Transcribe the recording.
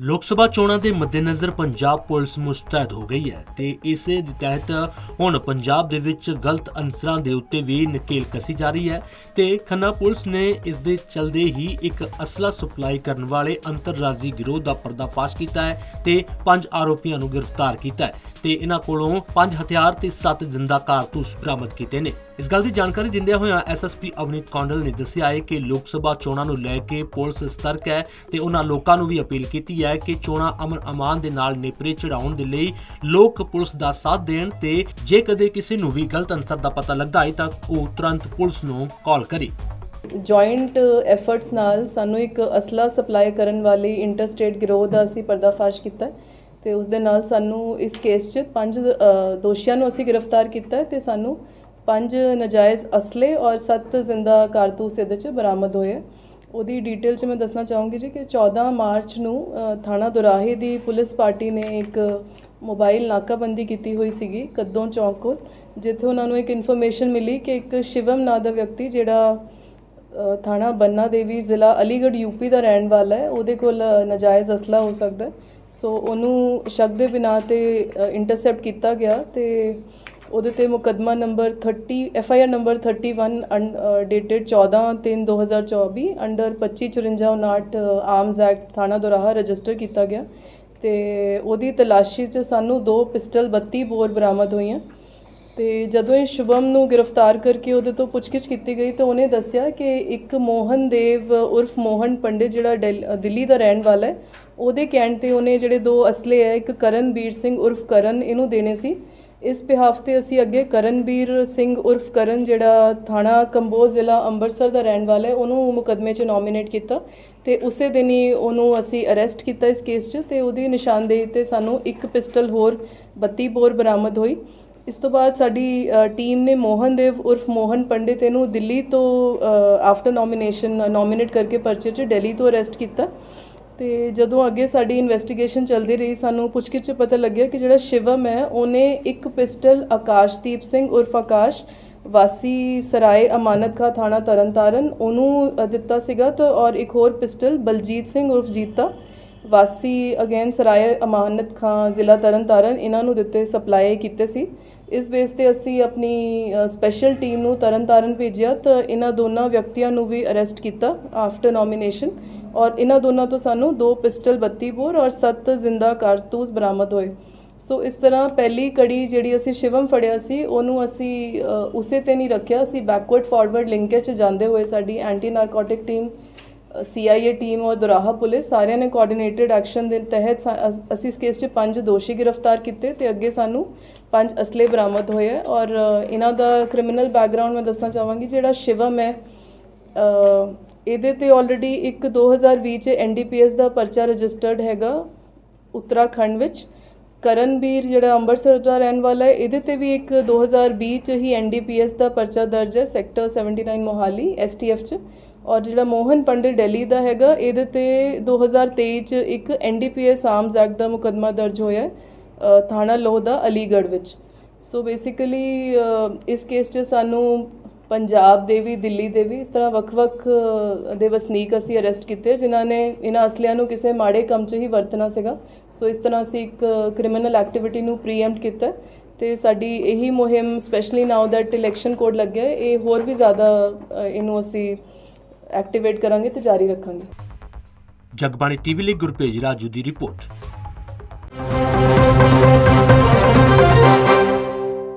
ਲੋਕ ਸਭਾ ਚੋਣਾਂ ਦੇ ਮੱਦੇਨਜ਼ਰ ਪੰਜਾਬ ਪੁਲਿਸ ਮੁਸਤੈਦ ਹੋ ਗਈ ਹੈ ਤੇ ਇਸੇ ਦੇ ਤਹਿਤ ਹੁਣ ਪੰਜਾਬ ਦੇ ਵਿੱਚ ਗਲਤ ਅਨਸਰਾਂ ਦੇ ਉੱਤੇ ਵੀ ਨਕੇਲ ਕਸੀ ਜਾ ਰਹੀ ਹੈ ਤੇ ਖੰਨਾ ਪੁਲਿਸ ਨੇ ਇਸ ਦੇ ਚਲਦੇ ਹੀ ਇੱਕ ਅਸਲਾ ਸਪਲਾਈ ਕਰਨ ਵਾਲੇ ਅੰਤਰਰਾਜੀ ਗਿਰੋਹ ਦਾ ਪਰਦਾਫਾਸ਼ ਕੀਤਾ ਹੈ ਤੇ ਪੰਜ ਆਰੋਪੀਆਂ ਨੂੰ ਗ੍ਰਿਫਤਾਰ ਕੀਤਾ ਹੈ ਤੇ ਇਹਨਾਂ ਕੋਲੋਂ ਪੰਜ ਹਥਿਆਰ ਤੇ ਸੱਤ ਜਿੰਦਾ ਕਾਰਤੂਸ ਬਰਾਮਦ ਕੀਤੇ ਨੇ। ਇਸ ਗੱਲ ਦੀ ਜਾਣਕਾਰੀ ਦਿੰਦਿਆਂ ਹੋਇਆਂ ਐਸਐਸਪੀ ਅਵਨੀਤ ਕੌਂਡਲ ਨੇ ਦੱਸਿਆ ਹੈ ਕਿ ਲੋਕ ਸਭਾ ਚੋਣਾਂ ਨੂੰ ਲੈ ਕੇ ਪੁਲਿਸ ਸਤਰਕ ਹੈ ਤੇ ਉਹਨਾਂ ਲੋਕਾਂ ਨੂੰ ਵੀ ਅਪੀਲ ਕੀਤੀ ਹੈ ਕਿ ਚੋਣਾਂ ਅਮਨ ਅਮਾਨ ਦੇ ਨਾਲ ਨੇਪਰੇ ਚੜਾਉਣ ਦੇ ਲਈ ਲੋਕ ਪੁਲਿਸ ਦਾ ਸਾਥ ਦੇਣ ਤੇ ਜੇ ਕਦੇ ਕਿਸੇ ਨੂੰ ਵੀ ਗਲਤ ਅਨਸਰ ਦਾ ਪਤਾ ਲੱਗਦਾ ਹੈ ਤਾਂ ਉਹ ਤੁਰੰਤ ਪੁਲਿਸ ਨੂੰ ਕਾਲ ਕਰੇ। ਜੁਆਇੰਟ ਐਫਰਟਸ uh, ਨਾਲ ਸਾਨੂੰ ਇੱਕ ਅਸਲਾ ਸਪਲਾਈ ਕਰਨ ਵਾਲੀ ਇੰਟਰਸਟੇਟ ਗਿਰੋਹ ਦਾ ਅਸੀਂ ਪਰਦਾਫਾਸ਼ ਕੀਤਾ ਹੈ ਤੇ ਉਸ ਦੇ ਨਾਲ ਸਾਨੂੰ ਇਸ ਕੇਸ 'ਚ ਪੰਜ ਦੋਸ਼ੀਆਂ ਨੂੰ ਅਸੀਂ ਗ੍ਰਿਫਤਾਰ ਕੀਤਾ ਹੈ ਤੇ ਸਾਨੂੰ ਪੰਜ ਨਜਾਇਜ਼ ਅਸਲੇ ਔਰ ਸੱਤ ਜ਼ਿੰਦਾ ਕਾਰਤੂਸ ਇਹਦੇ 'ਚ ਬਰਾਮਦ ਹੋਏ ਉਹਦੀ ਡਿਟੇਲ 'ਚ ਮੈਂ ਦੱਸਣਾ ਚਾਹੂੰਗੀ ਜੀ ਕਿ 14 ਮਾਰਚ ਨੂੰ ਥਾਣਾ ਦੁਰਾਹੇ ਦੀ ਪੁਲਿਸ ਪਾਰਟੀ ਨੇ ਇੱਕ ਮੋਬਾਈਲ ਨਾਕਾਬੰਦੀ ਕੀਤੀ ਹੋਈ ਸੀਗੀ ਕੱਦੋਂ ਚੌਂਕ ਕੋਲ ਜਿੱਥੇ ਉਹਨਾਂ ਨੂੰ ਇੱਕ ਇਨਫੋਰਮੇਸ਼ਨ ਮਿਲੀ ਕਿ ਇੱਕ ਸ਼ਿਵਮ ਨਾਂ ਦਾ ਵਿਅਕਤੀ ਜਿਹੜਾ ਥਾਣਾ ਬੰਨਾ ਦੇਵੀ ਜ਼ਿਲ੍ਹਾ ਅਲੀਗੜ੍ਹ ਯੂਪੀ ਦਾ ਰਹਿਣ ਵਾਲਾ ਹੈ ਉਹਦੇ ਕੋਲ ਅ, ਨਾਜਾਇਜ਼ ਅਸਲਾ ਹੋ ਸਕਦਾ ਸੋ ਉਹਨੂੰ ਸ਼ੱਕ ਦੇ ਬਿਨਾਂ ਤੇ ਇੰਟਰਸੈਪਟ ਕੀਤਾ ਗਿਆ ਤੇ ਉਹਦੇ ਤੇ ਮੁਕੱਦਮਾ number 30 F I R number 31 dated 14 3 2024 under 2554 arms act ਥਾਣਾ ਦੁਰਾਹਾ ਰਜਿਸਟਰ ਕੀਤਾ ਗਿਆ। ਤੇ ਉਹਦੀ ਤਲਾਸ਼ੀ 'ਚ ਸਾਨੂੰ ਦੋ ਪਿਸਟਲ 32 ਬੋਰ ਬਰਾਮਦ ਹੋਈਆਂ। ਤੇ ਜਦੋਂ ਇਹ ਸ਼ੁਭਮ ਨੂੰ ਗ੍ਰਿਫਤਾਰ ਕਰਕੇ ਉਹਦੇ ਤੋਂ ਪੁੱਛਗਿੱਛ ਕੀਤੀ ਗਈ ਤਾਂ ਉਹਨੇ ਦੱਸਿਆ ਕਿ ਇੱਕ ਮੋਹਨ ਦੇਵ ਉਰਫ ਮੋਹਨ ਪੰਡਿਤ ਜਿਹੜਾ ਡੈਲ- ਦਿੱਲੀ ਦਾ ਰਹਿਣ ਵਾਲਾ ਹੈ, ਉਹਦੇ ਕਹਿਣ ਤੇ ਉਹਨੇ ਜਿਹੜੇ ਦੋ ਅਸਲੇ ਹੈ, ਇੱਕ ਕਰਨਬੀਰ ਸਿੰਘ ਉਰਫ ਕਰਨ, ਇਹਨੂੰ ਦੇਣੇ ਸੀ। ਇਸ ਬਿਹਾਫ ਤੇ ਅਸੀਂ ਅੱਗੇ ਕਰਨਬੀਰ ਸਿੰਘ ਉਰਫ ਕਰਨ, ਜਿਹੜਾ ਥਾਣਾ ਕੰਬੋਜ ਜ਼ਿਲ੍ਹਾ ਅੰਮ੍ਰਿਤਸਰ ਦਾ ਰਹਿਣ ਵਾਲਾ ਹੈ, ਉਹਨੂੰ ਮੁਕੱਦਮੇ 'ਚ ਨੋਮੀਨੇਟ ਕੀਤਾ ਤੇ ਉਸੇ ਦਿਨ ਹੀ ਉਹਨੂੰ ਅਸੀਂ ਅਰੈਸਟ ਕੀਤਾ ਇਸ ਕੇਸ 'ਚ ਤੇ ਉਹਦੀ ਨਿਸ਼ਾਨਦੇਹੀ ਤੇ ਸਾਨੂੰ ਇੱਕ ਪਿਸਟਲ ਹੋਰ 32 ਬੋਰ ਬਰਾਮਦ ਹੋਈ। ਇਸ ਤੋਂ ਬਾਅਦ ਸਾਡੀ ਟੀਮ ਨੇ ਮੋਹਨ ਦੇਵ ਉਰਫ ਮੋਹਨ ਪੰਡਿਤ ਇਹਨੂੰ ਦਿੱਲੀ ਤੋਂ ਆਫਟਰ ਨੋਮੀਨੇਸ਼ਨ ਨੋਮੀਨੇਟ ਕਰਕੇ ਪਰਚੇ 'ਚ ਦਿੱਲੀ ਤੋਂ ਅਰੈਸਟ ਕੀਤਾ। ਤੇ ਜਦੋਂ ਅੱਗੇ ਸਾਡੀ ਇਨਵੈਸਟੀਗੇਸ਼ਨ ਚੱਲਦੀ ਰਹੀ, ਸਾਨੂੰ ਪੁੱਛਗਿੱਛ 'ਚ ਪਤਾ ਲੱਗਿਆ ਕਿ ਜਿਹੜਾ ਸ਼ਿਵਮ ਹੈ, ਉਹਨੇ ਇੱਕ ਪਿਸਟਲ ਆਕਾਸ਼ਦੀਪ ਸਿੰਘ ਉਰਫ ਆਕਾਸ਼ ਵਾਸੀ ਸਰਾਏ ਅਮਾਨਤ ਖਾ ਥਾਣਾ ਤਰਨਤਾਰਨ, ਉਹਨੂੰ ਦਿੱਤਾ ਸੀਗਾ ਤੇ ਔਰ ਇੱਕ ਹੋਰ ਪਿਸਟਲ ਬਲਜੀਤ ਸਿੰਘ ਉਰਫ ਜੀਤਾ ਵਾਸੀ ਅਗੇਨ ਸਰਾਏ ਅਮਾਨਤ ਖਾਂ ਜ਼ਿਲ੍ਹਾ ਤਰਨਤਾਰਨ, ਇਹਨਾਂ ਨੂੰ ਦਿੱਤੇ ਸਪਲਾਈ ਕੀਤੇ ਸੀ। ਇਸ ਬੇਸ ਤੇ ਅਸੀਂ ਆਪਣੀ ਸਪੈਸ਼ਲ ਟੀਮ ਨੂੰ ਤਰਨਤਾਰਨ ਭੇਜਿਆ ਤਾਂ ਇਹਨਾਂ ਦੋਨਾਂ ਵਿਅਕਤੀਆਂ ਨੂੰ ਵੀ ਅਰੈਸਟ ਕੀਤਾ ਆਫਟਰ ਨੋਮੀਨੇਸ਼ਨ ਔਰ ਇਹਨਾਂ ਦੋਨਾਂ ਤੋਂ ਸਾਨੂੰ ਦੋ ਪਿਸਟਲ 32 ਬੋਰ ਔਰ 7 ਜ਼ਿੰਦਾ ਕਾਰਤੂਸ ਬਰਾਮਦ ਹੋਏ। ਸੋ ਇਸ ਤਰ੍ਹਾਂ ਪਹਿਲੀ ਕੜੀ ਜਿਹੜੀ ਅਸੀਂ ਸ਼ਿਵਮ ਫੜਿਆ ਸੀ, ਉਹਨੂੰ ਅਸੀਂ ਉਸੇ ਤੇ ਨਹੀਂ ਰੱਖਿਆ। ਅਸੀਂ ਬੈਕਵਰਡ ਫਾਰਵਰਡ ਲਿੰਕੇਜ 'ਚ ਜਾਂਦੇ ਹੋਏ ਸਾਡੀ anti narcotic team CIA team ਔਰ ਦੁਰਾਹਾ ਪੁਲਿਸ ਸਾਰਿਆਂ ਨੇ ਕੋਆਰਡੀਨੇਟਡ ਐਕਸ਼ਨ ਦੇ ਤਹਿਤ ਸਾ- ਅਸੀਂ ਇਸ ਕੇਸ 'ਚ ਪੰਜ ਦੋਸ਼ੀ ਗ੍ਰਿਫਤਾਰ ਕੀਤੇ ਤੇ ਅੱਗੇ ਸਾਨੂੰ ਪੰਜ ਅਸਲੇ ਬਰਾਮਦ ਹੋਏ ਹੈ। ਔਰ ਇਹਨਾਂ ਦਾ ਕ੍ਰਿਮੀਨਲ ਬੈਕਗ੍ਰਾਉਂਡ ਮੈਂ ਦੱਸਣਾ ਚਾਹਾਂਗੀ, ਜਿਹੜਾ ਸ਼ਿਵਮ ਹੈ ਇਹਦੇ ਤੇ ਆਲਰੇਡੀ ਇੱਕ 2020 ਚ ਐਨਡੀਪੀਐਸ ਦਾ ਪਰਚਾ ਰਜਿਸਟਰਡ ਹੈਗਾ ਉੱਤਰਾਖੰਡ ਵਿੱਚ। ਕਰਨਬੀਰ ਜਿਹੜਾ ਅੰਮ੍ਰਿਤਸਰ ਦਾ ਰਹਿਣ ਵਾਲਾ ਹੈ, ਇਹਦੇ ਤੇ ਵੀ ਇੱਕ 2020 ਚ ਹੀ ਐਨਡੀਪੀਐਸ ਦਾ ਪਰਚਾ ਦਰਜ ਹੈ ਸੈਕਟਰ 79 ਮੋਹਾਲੀ ਐਸਟੀਐਫ ਚ। ਔਰ ਜਿਹੜਾ ਮੋਹਨ ਪੰਡਿਤ ਦਿੱਲੀ ਦਾ ਹੈਗਾ, ਇਹਦੇ ਤੇ 2023 ਚ ਇੱਕ ਐਨਡੀਪੀਐਸ ਆਰਮਸ ਐਕਟ ਦਾ ਮੁਕੱਦਮਾ ਦਰਜ ਹੋਇਆ ਥਾਣਾ ਲੋਹ ਦਾ ਅਲੀਗੜ੍ਹ ਵਿੱਚ। ਸੋ ਬੇਸਿਕਲੀ ਇਸ ਕੇਸ 'ਚ ਸਾਨੂੰ ਪੰਜਾਬ ਦੇ ਵੀ, ਦਿੱਲੀ ਦੇ ਵੀ ਇਸ ਤਰ੍ਹਾਂ ਵੱਖ-ਵੱਖ ਦੇ ਵਸਨੀਕ ਅਸੀਂ ਅਰੈਸਟ ਕੀਤੇ, ਜਿਨ੍ਹਾਂ ਨੇ ਇਹਨਾਂ ਅਸਲਿਆਂ ਨੂੰ ਕਿਸੇ ਮਾੜੇ ਕੰਮ 'ਚ ਹੀ ਵਰਤਣਾ ਸੀਗਾ। ਸੋ ਇਸ ਤਰ੍ਹਾਂ ਅਸੀਂ ਇੱਕ ਕ੍ਰਿਮੀਨਲ ਐਕਟੀਵਿਟੀ ਨੂੰ ਪ੍ਰੀਐਮਪਟ ਕੀਤਾ ਹੈ ਤੇ ਸਾਡੀ ਇਹੀ ਮੁਹਿੰਮ specially now that election code ਲੱਗਿਆ ਇਹ ਹੋਰ ਵੀ ਜ਼ਿਆਦਾ ਇਹਨੂੰ ਅਸੀਂ ਐਕਟੀਵੇਟ ਕਰਾਂਗੇ ਤੇ ਜਾਰੀ ਰੱਖਾਂਗੇ। ਜਗਬਾਣੀ ਟੀਵੀ ਲਈ ਗੁਰਪੇਜ ਰਾਜੂ ਦੀ ਰਿਪੋਰਟ।